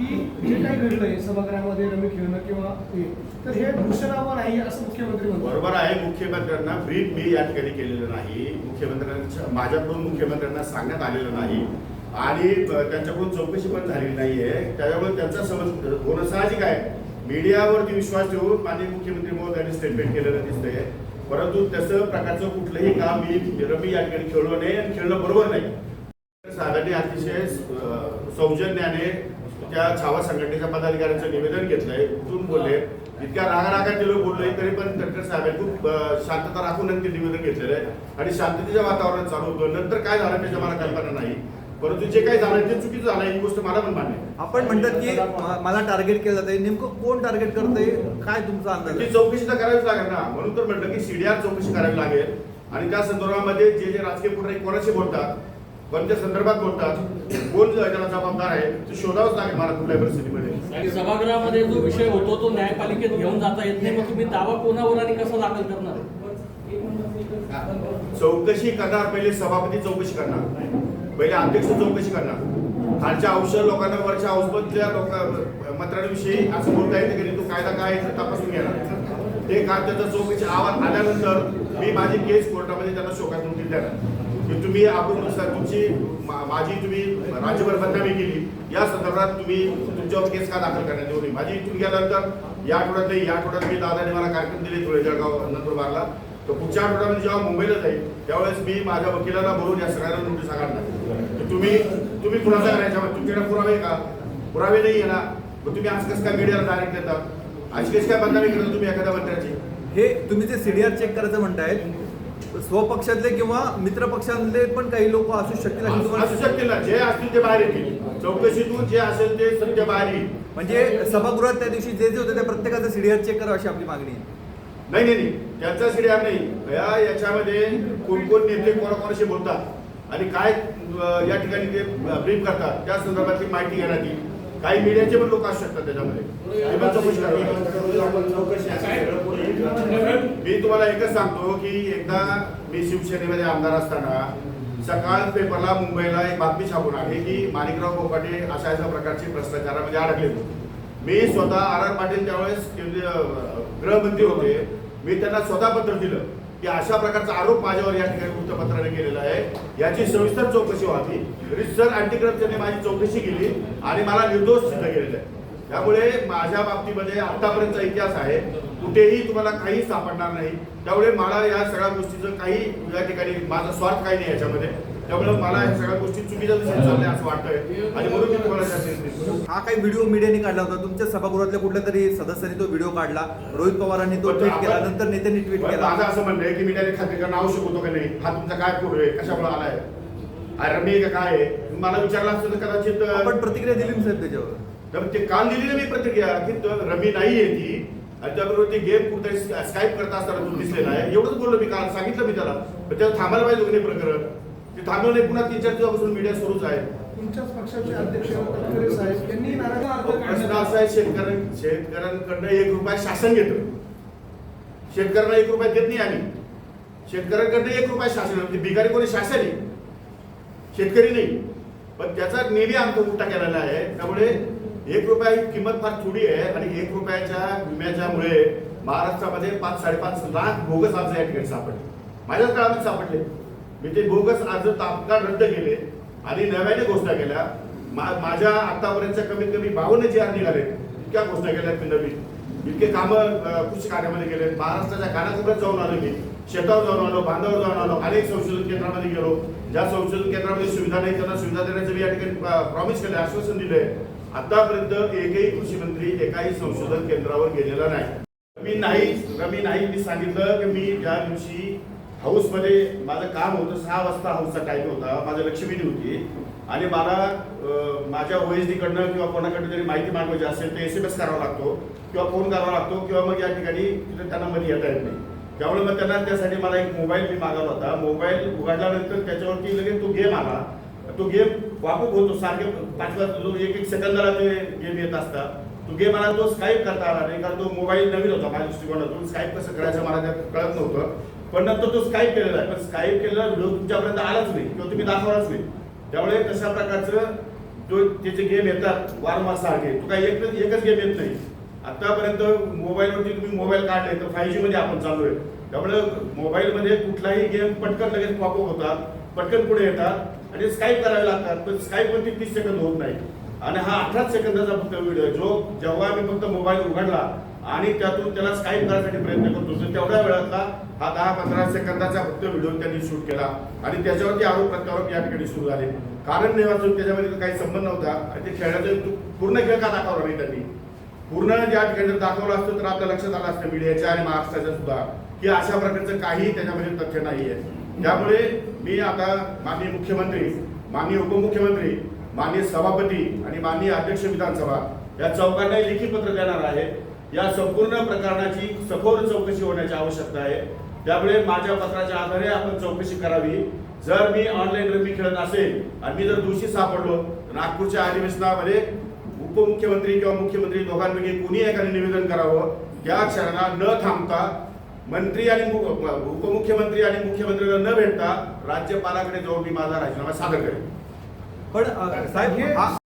की जे काही घडलंय सभागृहामध्ये रमी खेळणं किंवा हे तर हे भूषणावं नाही असं मुख्यमंत्री म्हणतात. बरोबर आहे मुख्यमंत्र्यांना ब्रीफ मी या ठिकाणी केलेलं नाही. मुख्यमंत्र्यांच्या माझ्याकडून मुख्यमंत्र्यांना सांगण्यात आलेलं नाही. आणि त्यांच्याकडून चौकशी पण झालेली नाहीये. त्याच्यामुळे त्यांचा समज होणं साहजिक आहे. मीडियावरती विश्वास ठेवून माननीय मुख्यमंत्री महोदयांनी स्टेटमेंट केलेलं दिसतंय. परंतु तसं प्रकारचं कुठलंही काम मी रमी या ठिकाणी खेळलो नाही आणि खेळणं बरोबर नाही. साधारण अतिशय सौजन्याने त्या छावा संघटनेच्या पदाधिकाऱ्यांचं निवेदन घेतलंय उठून बोलले. इतक्या रागारागात ते लोक बोलले तरी पण तटकरे साहेबांनी खूप शांतता राखून ते निवेदन घेतलेलं आहे. आणि शांततेच्या वातावरणात चालू होतं. नंतर काय झालं त्याच्या मला कल्पना नाही. परंतु जे काही झालं ते चुकीचं झालं ही गोष्ट मला पण मान्य आपण म्हणतात की मला टार्गेट केलं जाते नेमकं कोण टार्गेट करतंय? काय तुमचा अंदाज ती? चौकशी तर करावीच लागेल ना. म्हणून तर म्हटलं की सीडीआर चौकशी करावी लागेल. आणि त्या संदर्भामध्ये जे जे राजकीय पुढे कोणाशी बोलतात कोणत्या संदर्भात बोलतात कोण त्याला जबाबदार आहे ते शोधावंच लागेल मला कुठल्याही परिस्थितीमध्ये. आणि सभागृहामध्ये जो विषय होतो तो न्यायपालिकेत घेऊन जाता येत नाही मग तुम्ही दावा कोणावर आणि कसा दाखल करणार? चौकशी करणार पहिले सभापती चौकशी करणार. पहिले अध्यक्ष चौकशी करणार. खालच्या औषध लोकांना वरच्या औषधच्या लोक मंत्र्यांविषयी असं बोलता येतं की तो कायदा काय आहे ते तपासून घेणार. ते का त्याचा चौकशी आवाज आल्यानंतर मी माझी केस कोर्टामध्ये त्यांना शोकात नोटीस देणार. की तुम्ही आपण तुमची माझी तुम्ही राज्यभर बदनामी केली. या संदर्भात तुम्ही तुमच्यावर केस का दाखल करण्यात येऊ नये? माझी इथून गेल्यानंतर या आठवड्यात नाही या आठवड्यात मी दादाने मला कार्यक्रम दिले धुळे जळगाव नंदुरबारला. तर पुढच्या आठवड्यामध्ये जेव्हा मुंबईला जाईल त्यावेळेस मी माझ्या वकिलाला बोलून या सगळ्यांना नोटीस काढणार तुम्ही तुम्ही कुणाचा करायच्या तुमच्याकडे पुरावे का? पुरावे नाही आहे ना? मग तुम्ही आज कसं काय मीडियाला डायरेक्ट देतात आज कसं काय बदनामी करता तुम्ही एखाद्या मंत्र्याची हे तुम्ही जे सीडीआर चेक करायचं म्हणतायत स्वपक्षातले किंवा मित्र पक्षातले पण काही लोक असू शकतील असू तुम्हाला शकतील ना. जे असतील ते बाहेर येतील. चौकशीतून जे असेल ते सत्य बाहेर येईल. म्हणजे सभागृहात त्या दिवशी जे जे होते त्या प्रत्येकाचं सीडीआर चेक करावं अशी आपली मागणी आहे. नाही नाही नाही. त्यांचा सीडीआर नाही. या याच्यामध्ये कोण कोण नेते कोणाकोणाशी बोलतात आणि काय या ठिकाणी ते ब्रीफ करतात. त्या संदर्भातली माहिती घेण्यात येईल. काही मीडियाचे पण लोक असू शकतात त्याच्यामध्ये. ते पण चौकशी करावी मी तुम्हाला एकच सांगतो की एकदा मी शिवसेनेमध्ये आमदार असताना सकाळ पेपरला मुंबईला एक बातमी छापून आली की माणिकराव कोकाटे अशा अशा प्रकारचे भ्रष्टाचारामध्ये अडकले होते. मी स्वतः आर आर पाटील त्यावेळेस गृहमंत्री होते. मी त्यांना स्वतः पत्र दिलं. की अशा प्रकारचा आरोप माझ्यावर या ठिकाणी वृत्तपत्राने केलेला आहे. याची सविस्तर चौकशी व्हावी. रिसर अँटी करप्शनने माझी चौकशी केली आणि मला निर्दोष सिद्ध केलेलं आहे. त्यामुळे माझ्या बाबतीमध्ये आतापर्यंतचा इतिहास आहे. कुठेही तुम्हाला काही सापडणार नाही. त्यामुळे मला या सगळ्या गोष्टीचं काही या ठिकाणी माझा स्वार्थ काही नाही याच्यामध्ये. त्यामुळे मला या सगळ्या गोष्टी चुकीच्या दिशेने चालल्या असं वाटतंय. आणि म्हणून मी तुम्हाला हा काही व्हिडिओ मीडियाने काढला होता. तुमच्या सभागृहातल्या कुठल्या तरी सदस्यांनी तो व्हिडिओ काढला. रोहित पवारांनी तो ट्विट केला. नंतर नेत्यांनी ट्विट केला. माझं असं म्हणणं आहे की मीडियाने खात्री करणं आवश्यक होतं का नाही? हा तुमचा काय फोटो आहे? कशामुळे आलाय? अरे मी का काय आहे? मला विचारलं असतं तर कदाचित आपण प्रतिक्रिया दिली ना साहेब त्याच्यावर? तर ते काल दिली ना मी प्रतिक्रिया. की रमी नाही आहे ती. आणि त्याबरोबर ते गेम कुठे स्काईप करत असताना तो दिसलेला आहे. एवढंच बोललो मी काल. सांगितलं मी त्याला. त्याला थांबायला पाहिजे प्रकरण. ते नाही पुन्हा तीन चार दिवसापासून मीडिया सुरूच आहे. तुमच्याच पक्षाचे अध्यक्ष तटकरे साहेब यांनी नाराजी अर्ज प्रश्न काढण्यात असा आहे शेतकऱ्यां शेतकऱ्यांकडनं एक रुपया शासन घेतं. शेतकऱ्यांना एक रुपया देत नाही आम्ही. शेतकऱ्यांकडनं एक रुपया शासन म्हणजे भिकारी कोणी शासन आहे? शेतकरी नाही. पण त्याचा नेहमी आमचा उलटा केलेला आहे. त्यामुळे एक रुपया ही किंमत फार थोडी आहे आणि एक रुपयाच्या विम्याच्यामुळे महाराष्ट्रामध्ये पाच साडेपाच लाख बोगस अर्ज या ठिकाणी सापडले. माझ्याच काळात सापडले. मी ते बोगस अर्ज तात्काळ रद्द केले. आणि नव्याने घोषणा केल्या. मा- माझ्या आतापर्यंतच्या कमीत कमी बावन्न जे आर निघाले इतक्या घोषणा केल्या मी नवीन इतके कामं कृषी कार्यामध्ये केले महाराष्ट्राच्या कानाकोपऱ्यात जाऊन आलो मी. शेतावर जाऊन आलो बांधावर जाऊन आलो अनेक संशोधन केंद्रामध्ये गेलो. ज्या संशोधन केंद्रामध्ये सुविधा नाही त्यांना सुविधा देण्याचं मी या ठिकाणी प्रॉमिस केलं आश्वासन दिलंय. आतापर्यंत एकही कृषी मंत्री एकाही संशोधन केंद्रावर गेलेला नाही. मी नाही मी नाही मी सांगितलं की मी ज्या दिवशी हाऊसमध्ये माझं काम होतं सहा वाजता हाऊसचा टाईम होता. माझं लक्ष्मीनी होती. आणि मला माझ्या OSD किंवा कोणाकडनं तरी माहिती मागवायची असेल तर एस एम एस करावा लागतो किंवा फोन करावा लागतो किंवा मग या ठिकाणी तिथे त्यांना मध्ये येता येत नाही. त्यामुळे मग त्यांना त्यासाठी मला एक मोबाईल मी मागवला होता. मोबाईल उघडल्यानंतर त्याच्यावरती लगेच तो गेम आला. तो गेम वापक होतो. सारखे पाच पाच जो एक एक सेकंदाला ते गेम येत असतात. तो गेम मला तो स्काईप करता आला नाही. कारण तो मोबाईल नवीन होता माझ्या दृष्टिकोनातून. स्काईप कसं करायचं मला त्यात कळत नव्हतं. पण नंतर तो स्काईप केलेला आहे. पण स्काईप केलेला व्हिडिओ तुमच्यापर्यंत आलाच नाही किंवा तुम्ही दाखवलाच नाही. त्यामुळे तशा प्रकारचं जो त्याचे गेम येतात वारंवार सारखे तो काही एक एकच गेम येत नाही. आतापर्यंत मोबाईलवरती तुम्ही मोबाईल काढले तर फाय जी मध्ये आपण चालू आहे त्यामुळे मोबाईलमध्ये कुठलाही गेम पटकन लगेच पॉपअप होतात पटकन पुढे येतात आणि स्काईप करावे लागतात. पण स्काईपवरती तीस सेकंद होत नाही. आणि हा अठराच सेकंदाचा फक्त व्हिडिओ आहे. जो जेव्हा मी फक्त मोबाईल उघडला आणि त्यातून त्याला स्काईप करण्यासाठी प्रयत्न करतो तर तेवढ्या वेळातला हा दहा पंधरा सेकंदाचा फक्त व्हिडिओ त्यांनी शूट केला. आणि त्याच्यावरती आरोप प्रत्यारोप या ठिकाणी सुरू झाले. कारण नाही वाचून त्याच्यामध्ये काही संबंध नव्हता आणि ते खेळाचा पूर्ण खेळ का दाखवला नाही त्यांनी? पूर्ण ज्या ठिकाणी दाखवलं असतं तर आपल्या लक्षात आलं असतं मीडियाच्या आणि महाराष्ट्राच्या सुद्धा. की अशा प्रकारचं काही त्याच्यामध्ये तथ्य नाही आहे त्यामुळे मी आता माननीय मुख्यमंत्री माननीय उपमुख्यमंत्री माननीय सभापती आणि माननीय अध्यक्ष विधानसभा या चौघांना लेखी पत्र देणार आहे. या संपूर्ण प्रकरणाची सखोल चौकशी होण्याची आवश्यकता आहे. त्यामुळे माझ्या पत्राच्या आधारे आपण चौकशी करावी. जर मी ऑनलाईन रमी खेळत असेल आणि मी जर दोषी सापडलो नागपूरच्या अधिवेशनामध्ये उपमुख्यमंत्री किंवा मुख्यमंत्री दोघांपैकी कुणी एकाने निवेदन करावं त्या क्षणाला न थांबता मंत्री आणि उपमुख्यमंत्री आणि मुख्यमंत्र्यांना न भेटता राज्यपालाकडे जाऊन मी माझा राजीनामा सादर करेन. पण अ, साहेब हे हा